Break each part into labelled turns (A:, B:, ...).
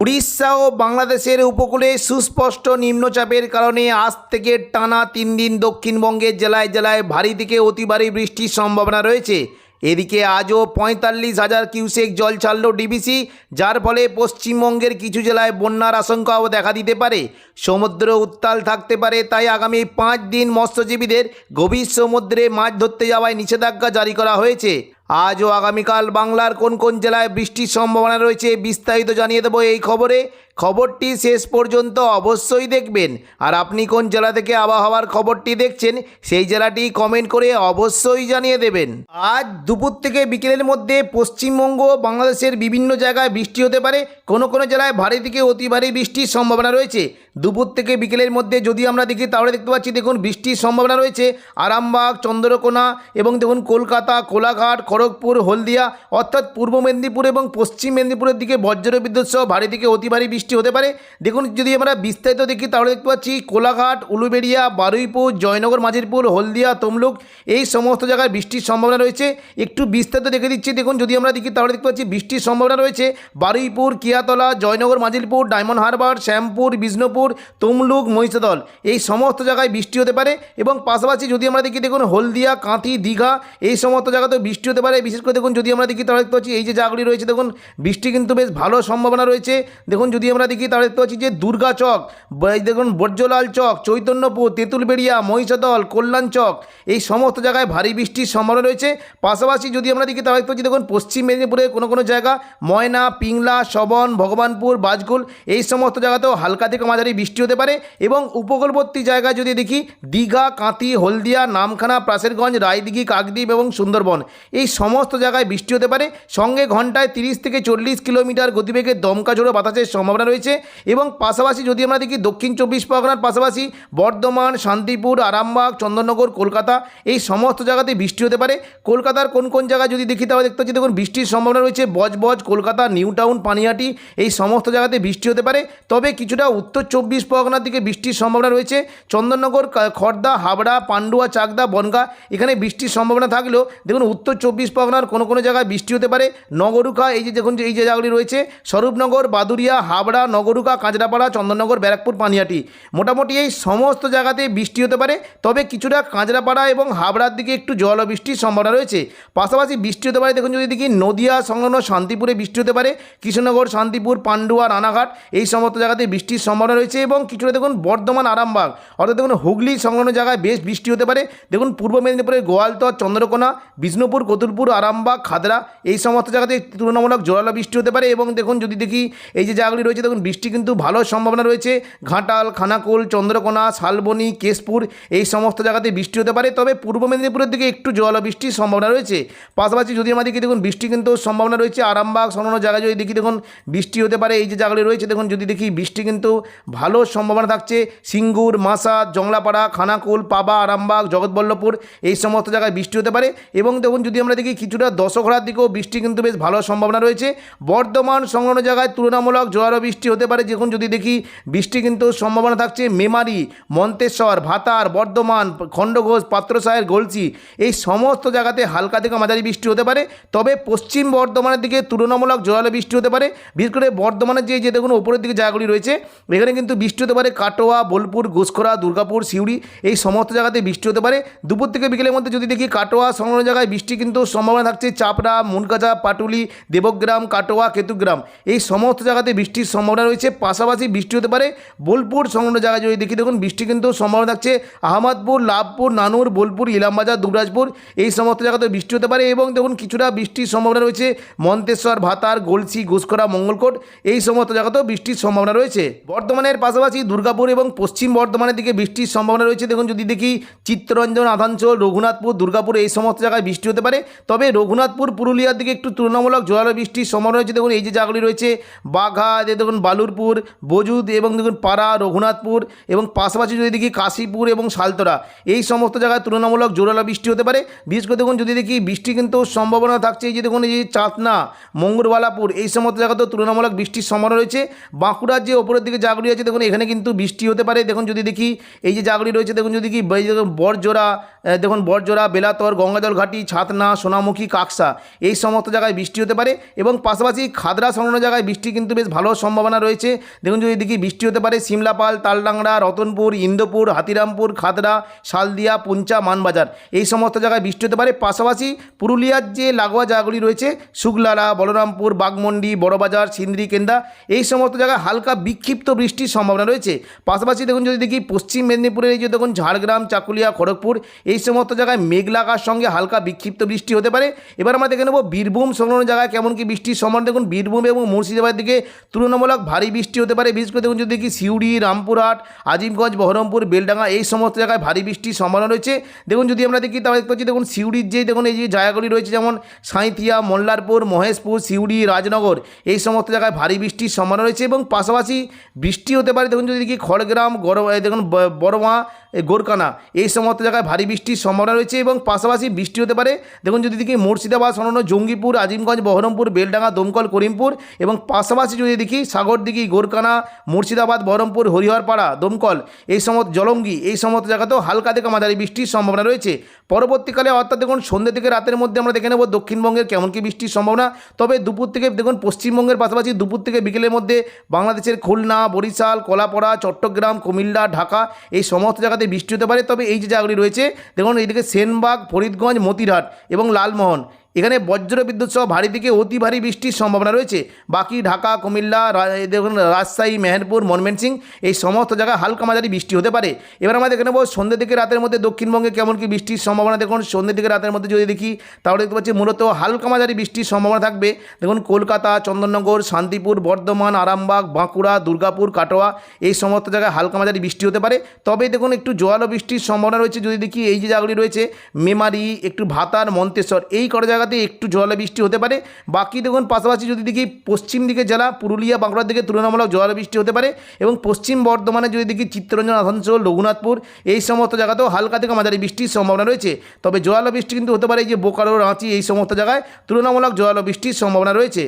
A: উড়িষ্যা ও বাংলাদেশের উপকূলে সুস্পষ্ট নিম্নচাপের কারণে আজ থেকে টানা তিন দিন দক্ষিণবঙ্গের জেলায় জেলায় ভারী থেকে অতি ভারী বৃষ্টির সম্ভাবনা রয়েছে। এদিকে আজও পঁয়তাল্লিশ হাজার কিউসেক জল ছাড়ল ডিবিসি, যার ফলে পশ্চিমবঙ্গের কিছু জেলায় বন্যার আশঙ্কাও দেখা দিতে পারে। সমুদ্র উত্তাল থাকতে পারে, তাই আগামী পাঁচ দিন মৎস্যজীবীদের গভীর সমুদ্রে মাছ ধরতে যাওয়ায় নিষেধাজ্ঞা জারি করা হয়েছে। আজ ও আগামীকাল বাংলার কোন কোন জেলায় বৃষ্টির সম্ভাবনা রয়েছে বিস্তারিত জানিয়ে দেবো এই খবরে। খবরটি শেষ পর্যন্ত অবশ্যই দেখবেন। আর আপনি কোন জেলা থেকে আবহাওয়ার খবরটি দেখছেন, সেই জেলাটি কমেন্ট করে অবশ্যই জানিয়ে দেবেন। আজ দুপুর থেকে বিকেলের মধ্যে পশ্চিমবঙ্গ বাংলাদেশের বিভিন্ন জায়গায় বৃষ্টি হতে পারে। কোনো কোনো জেলায় ভারী থেকে অতি ভারী বৃষ্টির সম্ভাবনা রয়েছে। দুপুর থেকে বিকেলের মধ্যে যদি আমরা দেখি, তাহলে দেখতে পাচ্ছি, দেখুন, বৃষ্টির সম্ভাবনা রয়েছে। আরামবাগ, চন্দ্রকোনা এবং দেখুন, কলকাতা, কোলাঘাট, খড়গপুর, হলদিয়া, অর্থাৎ পূর্ব মেদিনীপুর এবং পশ্চিম মেদিনীপুরের দিকে বজ্র বিদ্যুৎ সহ ভারী থেকে অতি ভারী বৃষ্টি হতে পারে। দেখুন, যদি আমরা বিস্তারিত দেখি, তাহলে দেখতে পাচ্ছি কোলাঘাট, উলুবেড়িয়া, বারুইপুর, জয়নগর, মাঝিরপুর, হলদিয়া, তমলুক, এই সমস্ত জায়গায় বৃষ্টির সম্ভাবনা রয়েছে। একটু বিস্তারিত দেখে দিচ্ছি। দেখুন, যদি আমরা দেখি, তাহলে দেখতে পাচ্ছি বৃষ্টির সম্ভাবনা রয়েছে। বারুইপুর, কিয়াতলা, জয়নগর, মাঝিরপুর, ডায়মন্ড হারবার, শ্যামপুর, বিষ্ণুপুর, তমলুক, মহিষাদল, এই সমস্ত জায়গায় বৃষ্টি হতে পারে। এবং পাশাপাশি যদি আমরা দেখি, দেখুন, হলদিয়া, কাঁথি, দীঘা, এই সমস্ত জায়গাতেও বৃষ্টি হতে পারে। বিশেষ করে, দেখুন, যদি আমরা দেখি, তাহলে দেখতে পাচ্ছি, এই যে জায়গাগুলি রয়েছে, দেখুন, বৃষ্টি কিন্তু বেশ ভালো সম্ভাবনা রয়েছে। দেখুন, যদি আমরা দেখি তাহলে দেখতে পাচ্ছি যে দুর্গা চক দেখুন বর্জলাল চক, চৈতন্যপুর, তেঁতুলবেড়িয়া, মহিষাদল, কল্যাণ চক, এই সমস্ত জায়গায় ভারী বৃষ্টির সম্ভাবনা রয়েছে। পাশাপাশি যদি আমরা দেখি তাহলে দেখতে পাচ্ছি দেখুন পশ্চিম মেদিনীপুরে কোনো কোনো জায়গা, ময়না, পিংলা সবন ভগবানপুর বাজকুল এই সমস্ত জায়গাতেও হালকা থেকে মাঝারি বৃষ্টি হতে পারে এবং উপকূলবর্তী জায়গায় যদি দেখি দীঘা কাঁতি হলদিয়া, নামখানা, প্রাসেরগঞ্জ, রায়দিঘি, কাকদ্বীপ এবং সুন্দরবন, এই সমস্ত জায়গায় বৃষ্টি হতে পারে। সঙ্গে ঘন্টায় তিরিশ থেকে চল্লিশ কিলোমিটার গতিবেগে দমকা ঝোড়ো বাতাসের সম্ভাবনা রয়েছে এবং পাশাপাশি যদি আমরা দেখি দক্ষিণ চব্বিশ পরগনার পাশাপাশি বর্ধমান, শান্তিপুর, আরামবাগ, চন্দননগর, কলকাতা, এই সমস্ত জায়গাতে বৃষ্টি হতে পারে। কলকাতার কোন কোন জায়গায় যদি দেখি তাহলে দেখতে পাচ্ছি, দেখুন, বৃষ্টির সম্ভাবনা রয়েছে বজবজ, কলকাতা, নিউ টাউন, পানিহাটি, এই সমস্ত জায়গাতে বৃষ্টি হতে পারে। তবে কিছুটা উত্তর চব্বিশ পরগনার দিকে বৃষ্টির সম্ভাবনা রয়েছে। চন্দননগর খড়দা হাবড়া, পান্ডুয়া, চাকদা, বনগা, এখানে বৃষ্টির সম্ভাবনা থাকলেও, দেখুন, উত্তর চব্বিশ পরগনার কোনো কোনো জায়গায় বৃষ্টি হতে পারে। নগরুখা, এই যে দেখুন এই যে জায়গাগুলি রয়েছে, স্বরূপনগর বাদুরিয়া হাবড়া নগরুকা, কাঁচরাপাড়া, চন্দননগর, ব্যারাকপুর, পানিয়াটি। মোটামুটি এই সমস্ত জায়গাতে বৃষ্টি হতে পারে, তবে কিছুটা কাঁচরাপাড়া এবং হাবড়ার দিকে একটু জল বৃষ্টির সম্ভাবনা রয়েছে। পাশাপাশি বৃষ্টি হতে পারে, দেখুন যদি দেখি, নদিয়া, সংলগ্ন শান্তিপুরে বৃষ্টি হতে পারে, কৃষ্ণনগর, শান্তিপুর, পান্ডুয়া, রানাঘাট, এই সমস্ত জায়গাতে বৃষ্টির সম্ভাবনা রয়েছে এবং কিছুটা দেখুন বর্ধমান, আরামবাগ, অর্থাৎ দেখুন হুগলি সংলগ্ন জায়গায় বেশ বৃষ্টি হতে পারে। দেখুন পূর্ব মেদিনীপুরের গোয়ালতর, চন্দ্রকোনা, বিষ্ণুপুর, কতুলপুর, আরামবাগ, খাদরা, এই সমস্ত জায়গাতে তুলনামূলক জোরালো বৃষ্টি হতে পারে এবং দেখুন যদি দেখি, এই যে জায়গাগুলি রয়েছে দেখুন, বৃষ্টি কিন্তু ভালো সম্ভাবনা রয়েছে। ঘাটাল, খানাকুল, চন্দ্রকোনা, শালবনি, কেশপুর, এই সমস্ত জায়গাতে বৃষ্টি হতে পারে। তবে পূর্ব মেদিনীপুরের দিকে একটু জোরালো বৃষ্টির সম্ভাবনা রয়েছে। পাশাপাশি যদি আমাদের দিকে দেখুন, বৃষ্টি কিন্তু সম্ভাবনা রয়েছে। আরামবাগ সংলগ্ন জায়গায় যদি দেখি, দেখুন, বৃষ্টি হতে পারে। এই যে জায়গাগুলি রয়েছে, দেখুন, যদি দেখি, বৃষ্টি কিন্তু ভালো সম্ভাবনা থাকছে। সিঙ্গুর মাসা জংলাপাড়া, খানাকুল, পাবা, আরামবাগ, জগৎবল্লভপুর, এই সমস্ত জায়গায় বৃষ্টি হতে পারে। এবং দেখুন, যদি আমরা দেখি, কিছুটা দশঘরার দিকেও বৃষ্টি কিন্তু বেশ ভালো সম্ভাবনা রয়েছে। বর্ধমান সংলগ্ন জায়গায় তুলনামূলক জোয়ারও বৃষ্টি হতে পারে যখন যদি দেখি বৃষ্টি কিন্তু সম্ভাবনা থাকছে। মেমারি, মন্তেশ্বর, ভাতার, বর্ধমান, খণ্ডঘোষ পাত্রসায়ের গলসি এই সমস্ত জায়গাতে হালকা থেকে মাঝারি বৃষ্টি হতে পারে। তবে পশ্চিম বর্ধমানের দিকে তুলনামূলক জোরালো বৃষ্টি হতে পারে। বিশেষ করে বর্ধমানের যে যে দেখুন উপরের দিকে জায়গাগুলি রয়েছে, এখানে কিন্তু বৃষ্টি হতে পারে কাটোয়া, বোলপুর, ঘুষখোরা, দুর্গাপুর, সিউড়ি এই সমস্ত জায়গাতে বৃষ্টি হতে পারে। দুপুর থেকে বিকেলের মধ্যে যদি দেখি কাটোয়া সংলগ্ন জায়গায় বৃষ্টি কিন্তু সম্ভাবনা থাকছে। চাপড়া, মুনগাজা, পাটুলি, দেবগ্রাম, কাটোয়া, কেতুগ্রাম এই সমস্ত জায়গাতে বৃষ্টির সম্ভাবনা রয়েছে। পাশাপাশি বৃষ্টি হতে পারে। বোলপুর সংলগ্ন জায়গায় যদি দেখি, দেখুন, বৃষ্টি কিন্তু সম্ভাবনা থাকছে। আহমদপুর, লাভপুর, নানুর, বোলপুর, ইলামবাজার, দুবরাজপুর, এই সমস্ত জায়গাতে বৃষ্টি হতে পারে এবং দেখুন, কিছুটা বৃষ্টির সম্ভাবনা রয়েছে। মন্তেশ্বর, ভাতার, গলসি, ঘুষখরা, মঙ্গলকোট, এই সমস্ত জায়গাতেও বৃষ্টির সম্ভাবনা রয়েছে। বর্ধমানের পাশাপাশি দুর্গাপুর এবং পশ্চিম বর্ধমানের দিকে বৃষ্টির সম্ভাবনা রয়েছে। দেখুন, যদি দেখি, চিত্তরঞ্জন, আধাঞ্চল, রঘুনাথপুর, দুর্গাপুর, এই সমস্ত জায়গায় বৃষ্টি হতে পারে। তবে রঘুনাথপুর, পুরুলিয়ার দিকে একটু তুলনামূলক জোরালো বৃষ্টির সম্ভাবনা রয়েছে। দেখুন, এই যে জায়গাগুলি রয়েছে, বাঘা দেখুন বালুরপুর, বজুদ এবং দেখুন পাড়া, রঘুনাথপুর এবং পাশাপাশি যদি দেখি কাশীপুর এবং শালতরা এই সমস্ত জায়গায় তুলনামূলক জোরালো বৃষ্টি হতে পারে। বিশেষ করে দেখুন যদি দেখি বৃষ্টি কিন্তু সম্ভাবনা থাকছে, এই যে দেখুন এই যে চাতনা মঙ্গলবালাপুর, এই সমস্ত জায়গাতেও তুলনামূলক বৃষ্টির সম্ভাবনা রয়েছে। বাঁকুড়ার যে ওপরের দিকে জায়গাগুলি আছে, দেখুন এখানে কিন্তু বৃষ্টি হতে পারে। দেখুন যদি দেখি এই যে জায়গাগুলি রয়েছে, দেখুন যদি কি বরজোড়া দেখুন বরজোড়া বেলাতর, গঙ্গাজল ঘাটি, ছাতনা, সোনামুখী, কাকসা, এই সমস্ত জায়গায় বৃষ্টি হতে পারে। এবং পাশাপাশি খাদরা সংলগ্ন জায়গায় বৃষ্টি কিন্তু বেশ ভালো সম্ভাবনা রয়েছে। দেখুন যদি দেখি বৃষ্টি হতে পারে, সিমলাপাল, তালডাংরা, রতনপুর, ইন্দোপুর, হাতিরামপুর খাদরা শালদিয়া, পুঞ্চা, মানবাজার। এই সমস্ত জায়গায় বৃষ্টি হতে পারে। পাশাপাশি পুরুলিয়ার যে লাগোয়া জায়গাগুলি রয়েছে, শুকলারা, বলরামপুর, বাগমন্ডি, বড়বাজার, সিন্দ্রি, কেন্দা, এই সমস্ত জায়গায় হালকা বিক্ষিপ্ত বৃষ্টির সম্ভাবনা রয়েছে। পাশাপাশি দেখুন যদি দেখি পশ্চিম মেদিনীপুরের এই যে দেখুন ঝাড়গ্রাম, চাকুলিয়া, খড়গপুর, এই সমস্ত জায়গায় মেঘলাকার সঙ্গে হালকা বিক্ষিপ্ত বৃষ্টি হতে পারে। এবার আমরা দেখে নেব বীরভূম সংলগ্ন জায়গায় কেমন কি বৃষ্টির সম্ভাবনা। দেখুন বীরভূম এবং মুর্শিদাবাদের দিকে তুলনামূলক ভারী বৃষ্টি হতে পারে। বিশেষ করে দেখুন যদি দেখি সিউড়ি, রামপুরহাট, আজিমগঞ্জ, বহরমপুর, বেলডাঙ্গা, এই সমস্ত জায়গায় ভারী বৃষ্টির সম্ভাবনা রয়েছে। দেখুন যদি আমরা দেখি, তাহলে দেখতে পাচ্ছি দেখুন সিউড়ির যে, দেখুন এই যে জায়গাগুলি রয়েছে, যেমন সাঁইথিয়া, মোল্লারপুর, মহেশপুর, সিউড়ি, রাজনগর, এই সমস্ত জায়গায় ভারী বৃষ্টির সম্ভাবনা রয়েছে এবং পাশাপাশি বৃষ্টি হতে পারে। দেখুন যদি দেখি খড়গ্রাম, গড় দেখুন বড়মা গোরকানা। এই সমস্ত জায়গায় ভারী বৃষ্টির সম্ভাবনা রয়েছে এবং পাশাপাশি বৃষ্টি হতে পারে। দেখুন, যদি দেখি মুর্শিদাবাদ সংলগ্ন জঙ্গিপুর, আজিমগঞ্জ, বহরমপুর, বেলডাঙ্গা, দমকল, করিমপুর এবং পাশাপাশি যদি দেখি সাগরদিঘি গোরকানা, মুর্শিদাবাদ, বহরমপুর, হরিহরপাড়া, দমকল, এই সমস্ত জলঙ্গি, এই সমস্ত জায়গাতেও হালকা থেকে মাঝারি বৃষ্টির সম্ভাবনা রয়েছে। পরবর্তীকালে অর্থাৎ দেখুন, সন্ধ্যে থেকে রাতের মধ্যে আমরা দেখে নেব দক্ষিণবঙ্গের কেমন কি বৃষ্টির সম্ভাবনা। তবে দুপুর থেকে দেখুন, পশ্চিমবঙ্গের পাশাপাশি দুপুর থেকে বিকেলের মধ্যে বাংলাদেশের খুলনা, বরিশাল, কলাপাড়া, চট্টগ্রাম, কুমিল্লা, ঢাকা, এই সমস্ত জায়গাতে বৃষ্টি হতে পারে। তবে এই যে জায়গাগুলি রয়েছে, দেখুন, এইদিকে সেনবাগ, ফরিদগঞ্জ, মতিরহাট এবং লালমোহন। এখানে বজ্র বিদ্যুৎ সহ ভারী থেকে অতি ভারী বৃষ্টির সম্ভাবনা রয়েছে। বাকি ঢাকা, কুমিল্লা দেখুন, রাজশাহী, মেহেরপুর, ময়মনসিংহ, এই সমস্ত জায়গায় হালকা মাঝারি বৃষ্টি হতে পারে। এবার আমরা দেখে নেব সন্ধ্যে থেকে রাতের মধ্যে দক্ষিণবঙ্গে কেমন কি বৃষ্টির সম্ভাবনা। দেখুন সন্ধ্যে থেকে রাতের মধ্যে যদি দেখি, তাহলে দেখতে পাচ্ছি মূলত হালকা মাঝারি বৃষ্টির সম্ভাবনা থাকবে। দেখুন, কলকাতা, চন্দননগর, শান্তিপুর, বর্ধমান, আরামবাগ, বাঁকুড়া, দুর্গাপুর, কাটোয়া, এই সমস্ত জায়গায় হালকা মাঝারি বৃষ্টি হতে পারে। তবে দেখুন, একটু জোয়ালো বৃষ্টির সম্ভাবনা রয়েছে যদি দেখি, এই যে জায়গাগুলি রয়েছে, মেমারি, একটু ভাতার, মন্তেশ্বর, এই কটা জায়গাতে একটু জল বৃষ্টি হতে পারে। বাকি দেখুন, পাশাপাশি যদি দেখি পশ্চিম দিকে জেলা, পুরুলিয়া, বাঁকুড়ার দিকে তুলনামূলক জল বৃষ্টি হতে পারে এবং পশ্চিম বর্ধমানে যদি দেখি চিত্তরঞ্জন, আসানসোল, রঘুনাথপুর, এই সমস্ত জায়গাতেও হালকা থেকে মাঝারি বৃষ্টির সম্ভাবনা রয়েছে। তবে জোয়ালো বৃষ্টি কিন্তু হতে পারে যে বোকারো, রাঁচি, এই সমস্ত জায়গায় তুলনামূলক জোয়ালো বৃষ্টির সম্ভাবনা রয়েছে।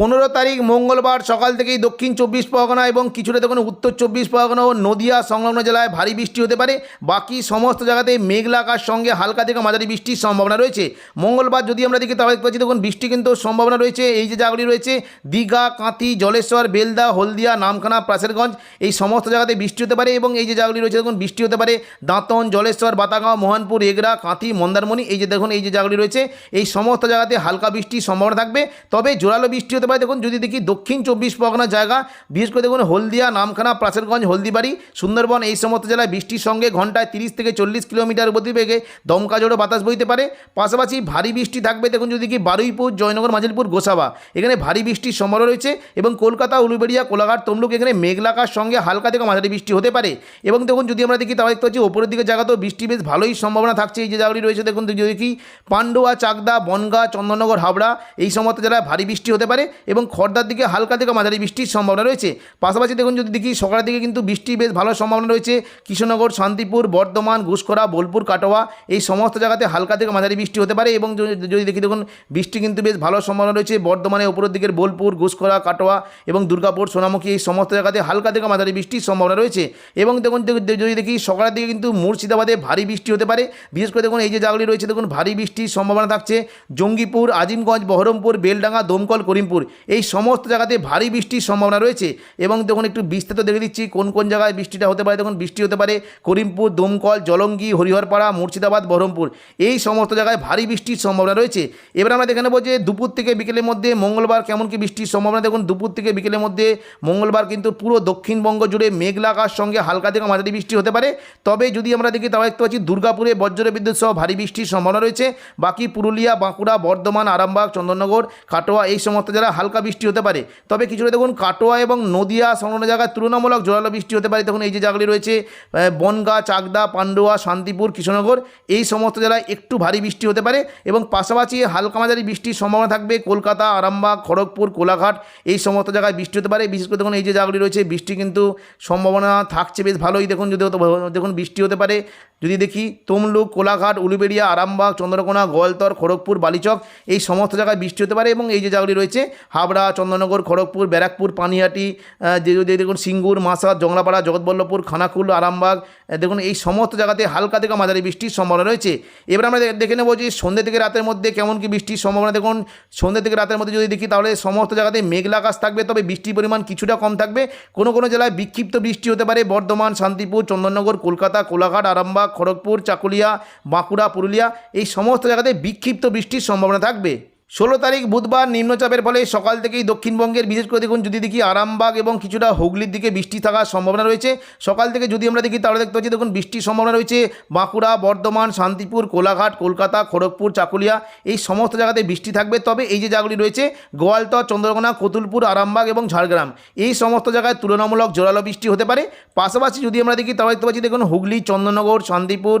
A: পনেরো তারিখ মঙ্গলবার সকাল থেকেই দক্ষিণ চব্বিশ পরগনা এবং কিছুটা দেখুন উত্তর চব্বিশ পরগনা ও নদিয়া সংলগ্ন জেলায় ভারী বৃষ্টি হতে পারে। বাকি সমস্ত জায়গাতে মেঘলা সঙ্গে হালকা থেকে মাঝারি বৃষ্টির সম্ভাবনা রয়েছে। মঙ্গলবার যদি আমরা দেখি, তাহলে দেখতে পাচ্ছি দেখুন বৃষ্টি কিন্তু সম্ভাবনা রয়েছে। এই যে জায়গাগুলি রয়েছে, দীঘা, কাঁথি, জলেশ্বর, বেলদা, হলদিয়া, নামখানা, প্রাসেরগঞ্জ, এই সমস্ত জায়গাতে বৃষ্টি হতে পারে এবং এই যে জায়গাগুলি রয়েছে দেখুন বৃষ্টি হতে পারে। দাঁতন, জলেশ্বর, বাতাগাঁও, মোহনপুর, এগরা, কাঁথি, মন্দারমণি, এই যে দেখুন এই যে জায়গাগুলি রয়েছে। এই সমস্ত জায়গাতে হালকা বৃষ্টির সম্ভাবনা থাকবে। তবে জোরালো বৃষ্টি হতে পারে দেখুন, যদি দেখি দক্ষিণ চব্বিশ পরগনা জায়গা, বিশেষ করে দেখুন হলদিয়া, নামখানা, প্রাচেরগঞ্জ, হলদিবাড়ি, সুন্দরবন, এই সমস্ত জেলায় বৃষ্টির সঙ্গে ঘন্টায় তিরিশ থেকে চল্লিশ কিলোমিটার গতিবেগে দমকা জোড়ো বাতাস বইতে পারে। পাশাপাশি ভারী বৃষ্টি থাকবে, দেখুন যদি কি বারুইপুর, জয়নগর মাজিলপুর গোসাবা, এখানে ভারী বৃষ্টির সম্ভাবনা রয়েছে এবং কলকাতা, উলুবেড়িয়া, কোলাঘাট, তমলুক, এখানে মেঘলাকার সঙ্গে হালকা থেকে মাঝারি বৃষ্টি হতে পারে। এবং দেখুন, যদি আমরা দেখি, তাহলে দেখতে পাচ্ছি ওপরের দিকে জায়গাতেও বৃষ্টি বেশ ভালোই সম্ভাবনা থাকছে। এই যে জায়গাগুলি রয়েছে, দেখুন, যদি কি পান্ডুয়া, চাকদা, বনগা, চন্দননগর, হাবড়া, এই সমস্ত জেলায় ভারী বৃষ্টি হতে পারে। এবং খর্দার দিকে হালকা থেকে মাঝারি বৃষ্টির সম্ভাবনা রয়েছে। পাশাপাশি দেখুন যদি দেখি সকালের দিকে কিন্তু বৃষ্টি বেশ ভালো সম্ভাবনা রয়েছে। কৃষ্ণনগর, শান্তিপুর, বর্ধমান ঘুষখরা বোলপুর, কাটোয়া এই সমস্ত জায়গাতে হালকা থেকে মাঝারি বৃষ্টি হতে পারে এবং যদি দেখি দেখুন বৃষ্টি কিন্তু বেশ ভালো সম্ভাবনা রয়েছে। বর্ধমানে উপরের দিকের বোলপুর ঘুষখরা কাটোয়া এবং দুর্গাপুর, সোনামুখী এই সমস্ত জায়গাতে হালকা থেকে মাঝারি বৃষ্টির সম্ভাবনা রয়েছে এবং দেখুন- যদি দেখি সকালের দিকে কিন্তু মুর্শিদাবাদে ভারী বৃষ্টি হতে পারে। বিশেষ করে দেখুন এই যে জায়গাগুলি রয়েছে, দেখুন ভারী বৃষ্টির সম্ভাবনা থাকছে। জঙ্গিপুর, আজিমগঞ্জ, বহরমপুর, বেলডাঙ্গা, দমকল, করিমপুর। এই সমস্ত জায়গাতে ভারী বৃষ্টির সম্ভাবনা রয়েছে এবং দেখুন একটু বিস্তারিত দেখে দিচ্ছি কোন কোন জায়গায় বৃষ্টিটা হতে পারে। দেখুন বৃষ্টি হতে পারে করিমপুর, দমকল, জলঙ্গি, হরিহরপাড়া, মুর্শিদাবাদ, বহরমপুর। এই সমস্ত জায়গায় ভারী বৃষ্টির সম্ভাবনা রয়েছে। এবার আমরা দেখে নেব যে দুপুর থেকে বিকেলের মধ্যে মঙ্গলবার কেমন কি বৃষ্টির সম্ভাবনা। দেখুন দুপুর থেকে বিকেলের মধ্যে মঙ্গলবার কিন্তু পুরো দক্ষিণবঙ্গ জুড়ে মেঘলা আকাশ সঙ্গে হালকা থেকে মাঝারি বৃষ্টি হতে পারে। তবে যদি আমরা দেখি তাহলে দেখতে পাচ্ছি দুর্গাপুরে বজ্র বিদ্যুৎ সহ ভারী বৃষ্টির সম্ভাবনা রয়েছে। বাকি পুরুলিয়া, বাঁকুড়া, বর্ধমান, আরামবাগ, চন্দননগর কাটোয়া এই সমস্ত জায়গায় হালকা বৃষ্টি হতে পারে। তবে কিছুটা দেখুন কাটোয়া এবং নদিয়া সংলগ্ন জায়গায় তুলনামূলক জোরালো বৃষ্টি হতে পারে। দেখুন এই যে জায়গাগুলি রয়েছে বনগা, চাকদা, পান্ডুয়া, শান্তিপুর, কৃষ্ণনগর, এই সমস্ত জেলায় একটু ভারী বৃষ্টি হতে পারে এবং পাশাপাশি হালকা মাঝারি বৃষ্টির সম্ভাবনা থাকবে। কলকাতা, আরামবাগ, খড়গপুর, কোলাঘাট, এই সমস্ত জায়গায় বৃষ্টি হতে পারে। বিশেষ করে দেখুন এই যে জায়গাগুলি রয়েছে, বৃষ্টি কিন্তু সম্ভাবনা থাকছে বেশ ভালোই। দেখুন যদি দেখুন বৃষ্টি হতে পারে। যদি দেখি তমলুক, কোলাঘাট, উলুবেড়িয়া, আরামবাগ, চন্দ্রকোনা, গোয়ালতর, খড়গপুর, বালিচক, এই সমস্ত জায়গায় বৃষ্টি হতে পারে এবং এই যে জায়গাগুলি রয়েছে হাবড়া চন্দননগর খড়গপুর, ব্যারাকপুর, পানিহাটি দেখুন সিঙ্গুর মাসাদ জংলাপাড়া, জগৎবল্লভপুর, খানাকুল, আরামবাগ দেখুন এই সমস্ত জায়গাতে হালকা থেকে মাঝারি বৃষ্টির সম্ভাবনা রয়েছে। এবার আমরা দেখে নেব যে সন্ধ্যে থেকে রাতের মধ্যে কেমন কি বৃষ্টির সম্ভাবনা। দেখুন সন্ধ্যে থেকে রাতের মধ্যে যদি দেখি তাহলে সমস্ত জায়গাতে মেঘলা আকাশ থাকবে, তবে বৃষ্টির পরিমাণ কিছুটা কম থাকবে। কোনো কোনো জেলায় বিক্ষিপ্ত বৃষ্টি হতে পারে, বর্ধমান, শান্তিপুর চন্দননগর কলকাতা, কোলাঘাট, আরামবাগ, খড়গপুর, চাকুলিয়া, বাঁকুড়া, পুরুলিয়া, এই সমস্ত জায়গাতে বিক্ষিপ্ত বৃষ্টির সম্ভাবনা থাকবে। ষোলো তারিখ বুধবার নিম্নচাপের ফলে সকাল থেকেই দক্ষিণবঙ্গের বিশেষ করে দেখুন যদি দেখি আরামবাগ এবং কিছুটা হুগলির দিকে বৃষ্টি থাকার সম্ভাবনা রয়েছে। সকাল থেকে যদি আমরা দেখি তাহলে দেখতে পাচ্ছি, দেখুন বৃষ্টির সম্ভাবনা রয়েছে বাঁকুড়া, বর্ধমান, শান্তিপুর, কোলাঘাট, কলকাতা, খড়গপুর, চাকুলিয়া, এই সমস্ত জায়গাতে বৃষ্টি থাকবে। তবে এই যে জায়গাগুলি রয়েছে, গোয়ালতর, চন্দ্রকোনা, কতুলপুর, আরামবাগ এবং ঝাড়গ্রাম, এই সমস্ত জায়গায় তুলনামূলক জোরালো বৃষ্টি হতে পারে। পাশাপাশি যদি আমরা দেখি তাহলে দেখতে পাচ্ছি, দেখুন হুগলি চন্দননগর শান্তিপুর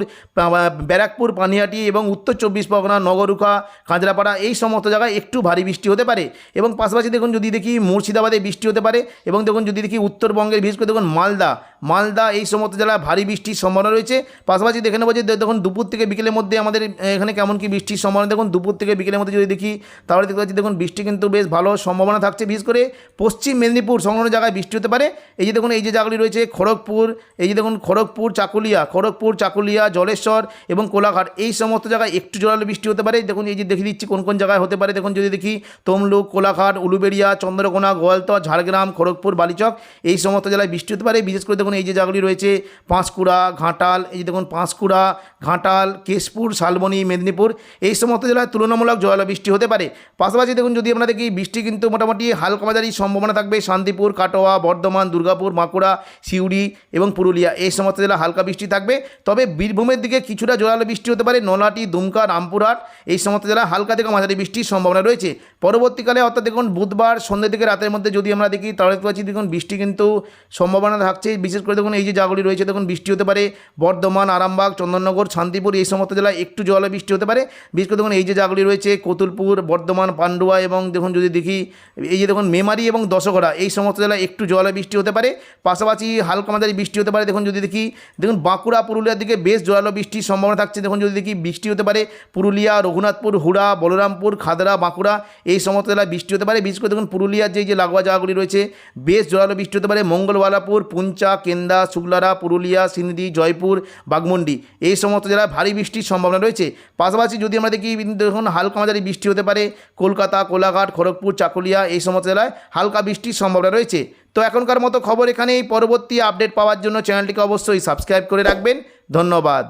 A: ব্যারাকপুর, পানিহাটি এবং উত্তর চব্বিশ পরগনা, নগরুখা কাঁচরাপাড়া এই সমস্ত জায়গায় একটু ভারী বৃষ্টি হতে পারে। এবং পাশাপাশি দেখুন যদি দেখি মুর্শিদাবাদে বৃষ্টি হতে পারে, এবং দেখুন যদি দেখি উত্তরবঙ্গের, বিশেষ করে দেখুন মালদা মালদা এই সমস্ত জেলায় ভারী বৃষ্টির সম্ভাবনা রয়েছে। পাশাপাশি দেখে নেব যে দেখুন দুপুর থেকে বিকেলের মধ্যে আমাদের এখানে কেমন কি বৃষ্টির সম্ভাবনা। দেখুন দুপুর থেকে বিকেলের মধ্যে যদি দেখি, তাহলে দেখতে পাচ্ছি দেখুন বৃষ্টি কিন্তু বেশ ভালো সম্ভাবনা থাকছে। বিশেষ করে পশ্চিম মেদিনীপুর সংলগ্ন জায়গায় বৃষ্টি হতে পারে। এই যে দেখুন, এই যে জায়গাগুলি রয়েছে, খড়গপুর, এই যে দেখুন খড়গপুর, চাকুলিয়া খড়গপুর, চাকুলিয়া, জলেশ্বর এবং কোলাঘাট, এই সমস্ত জায়গায় একটু জোরালো বৃষ্টি হতে পারে। দেখুন এই যে দেখে দিচ্ছি কোন কোন জায়গায় হতে পারে। দেখুন যদি দেখি, তমলুক, কোলাঘাট, উলুবেড়িয়া, চন্দ্রকোনা গোয়ালতর ঝাড়গ্রাম, খড়গপুর, বালিচক, এই সমস্ত জেলায় বৃষ্টি হতে পারে। বিশেষ করে দেখুন এই যে জায়গাগুলি রয়েছে, পাঁশকুড়া, ঘাটাল, এই যে দেখুন, পাঁশকুড়া, ঘাটাল, কেশপুর, শালবনী, মেদিনীপুর, এই সমস্ত জেলায় তুলনামূলক জোরালো বৃষ্টি হতে পারে। পাশাপাশি দেখুন, যদি আমরা দেখি, বৃষ্টি কিন্তু মোটামুটি হালকা মাঝারি সম্ভাবনা থাকবে। শান্তিপুর, কাটোয়া, বর্ধমান, দুর্গাপুর বাঁকুড়া সিউড়ি এবং পুরুলিয়া, এই সমস্ত জেলা হালকা বৃষ্টি থাকবে। তবে বীরভূমের দিকে কিছুটা জোরালো বৃষ্টি হতে পারে নলাটি দুমকা, রামপুরহাট, এই সমস্ত জেলা হালকা থেকে মাঝারি বৃষ্টির সম্ভাবনা রয়েছে। পরবর্তীকালে অর্থাৎ দেখুন, বুধবার সন্ধ্যে থেকে রাতের মধ্যে যদি আমরা দেখি, তাহলে দেখুন, বৃষ্টি কিন্তু সম্ভাবনা থাকছে, বিশেষ করে দেখুন, এই যে জায়গাগুলি রয়েছে, দেখুন, বৃষ্টি হতে পারে, বর্ধমান, আরামবাগ, চন্দননগর, শান্তিপুর, এই সমস্ত জেলায় একটু জলে বৃষ্টি হতে পারে। বিশেষ করে দেখুন, এই যে জায়গাগুলি রয়েছে, কতুলপুর, বর্ধমান, পান্ডুয়া এবং দেখুন, যদি দেখি, এই যে দেখুন, মেমারি এবং দশগড়া, এই সমস্ত জেলায় একটু জলে বৃষ্টি হতে পারে। পাশাপাশি হালকা মাঝারি বৃষ্টি হতে পারে, দেখুন, যদি দেখি, দেখুন, বাঁকুড়া, পুরুলিয়ার দিকে বেশ জোরালো বৃষ্টির সম্ভাবনা থাকছে। দেখুন, যদি দেখি, বৃষ্টি হতে পারে, পুরুলিয়া, রঘুনাথপুর, হুড়া, বলরামপুর, খাদরা, বাঁকুড়া, এই সমস্ত জেলায় বৃষ্টি হতে পারে। বিশেষ করে দেখুন, পুরুলিয়ার যে যে লাগোয়া জায়গাগুলি রয়েছে, বেশ জোরালো বৃষ্টি হতে পারে, মঙ্গলবালাপুর, পুঞ্চা কেন্দা শুক্লারা, পুরুলিয়া সিন্ধি জয়পুর বাগমুন্ডি এই সমস্ত জেলায় ভারী বৃষ্টির সম্ভাবনা রয়েছে। পাশাপাশি যদি আমরা দেখি, দেখুন, হালকা মাঝারি বৃষ্টি হতে পারে। কলকাতা, কোলাঘাট, খড়গপুর, চাকুলিয়া, এই সমস্ত জেলায় হালকা বৃষ্টির সম্ভাবনা রয়েছে। তো এখনকার মতো খবর এখানেই। পরবর্তী আপডেট পাওয়ার জন্য চ্যানেলটিকে অবশ্যই সাবস্ক্রাইব করে রাখবেন। ধন্যবাদ।